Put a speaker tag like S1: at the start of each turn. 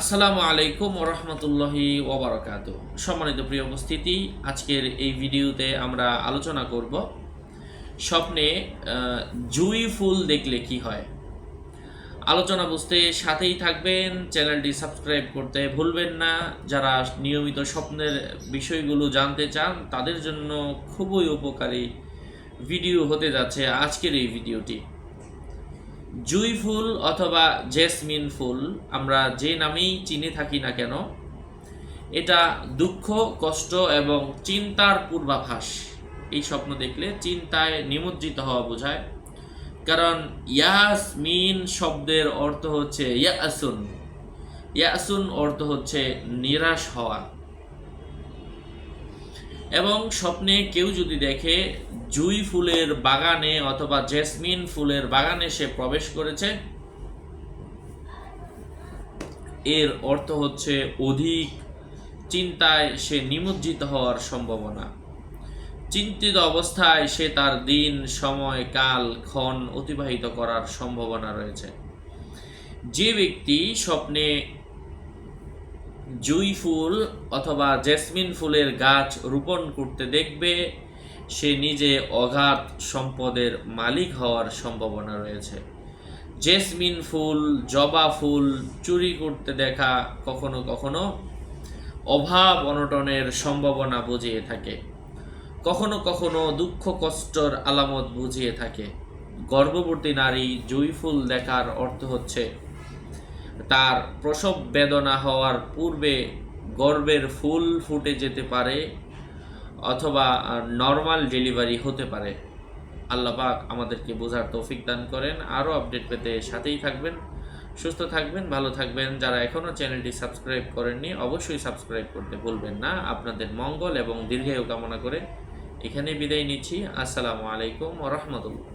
S1: আসসালামু আলাইকুম ওরহমতুল্লাহি ওবরাকাত সম্মানিত প্রিয় উপস্থিতি, আজকের এই ভিডিওতে আমরা আলোচনা করব স্বপ্নে জুই ফুল দেখলে কি হয়। আলোচনা বুঝতে সাথেই থাকবেন, চ্যানেলটি সাবস্ক্রাইব করতে ভুলবেন না। যারা নিয়মিত স্বপ্নের বিষয়গুলো জানতে চান, তাদের জন্য খুবই উপকারী ভিডিও হতে যাচ্ছে আজকের এই ভিডিওটি। জুই ফুল অথবা জেসমিন ফুল আমরা যে নামেই চিনে থাকি না কেন, এটা দুঃখ, কষ্ট এবং চিন্তার পূর্বাভাস। এই স্বপ্ন দেখলে চিন্তায় নিমজ্জিত হওয়া বোঝায়। কারণ ইয়াসমিন শব্দের অর্থ হচ্ছে ইয়াসুন। ইয়াসুন অর্থ হচ্ছে নিরাশ হওয়া। এবং স্বপ্নে কেউ যদি দেখে জুই ফুলের বাগানে অথবা জেসমিন ফুলের বাগানে সে প্রবেশ করেছে, এর অর্থ হচ্ছে অধিক চিন্তায় সে নিমজ্জিত হওয়ার সম্ভাবনা। চিন্তিত অবস্থায় সে তার দিন, সময়, কাল, ক্ষণ অতিবাহিত করার সম্ভাবনা রয়েছে। যে ব্যক্তি স্বপ্নে জুই ফুল অথবা জেসমিন ফুলের গাছ রোপণ করতে দেখবে, সে নিজে অগাধ সম্পদের মালিক হওয়ার সম্ভাবনা রয়েছে। জেসমিন ফুল, জবা ফুল চুরি করতে দেখা কখনো কখনো অভাব অনটনের সম্ভাবনা বুঝিয়ে থাকে। কখনো কখনো দুঃখ কষ্টর আলামত বুঝিয়ে থাকে। গর্ভবতী নারী জুই ফুল দেখার অর্থ হচ্ছে তার প্রসব বেদনা হওয়ার পূর্বে গর্বের ফুল ফুটে যেতে পারে অথবা নর্মাল ডেলিভারি হতে পারে। আল্লাহ পাক আমাদেরকে বোঝার তৌফিক দান করেন। আরও আপডেট পেতে সাথেই থাকবেন, সুস্থ থাকবেন, ভালো থাকবেন। যারা এখনও চ্যানেলটি সাবস্ক্রাইব করেননি, অবশ্যই সাবস্ক্রাইব করতে ভুলবেন না। আপনাদের মঙ্গল এবং দীর্ঘায়ু কামনা করে এখানে বিদায় নিচ্ছি। আসসালামু আলাইকুম রহমতুল্লাহ।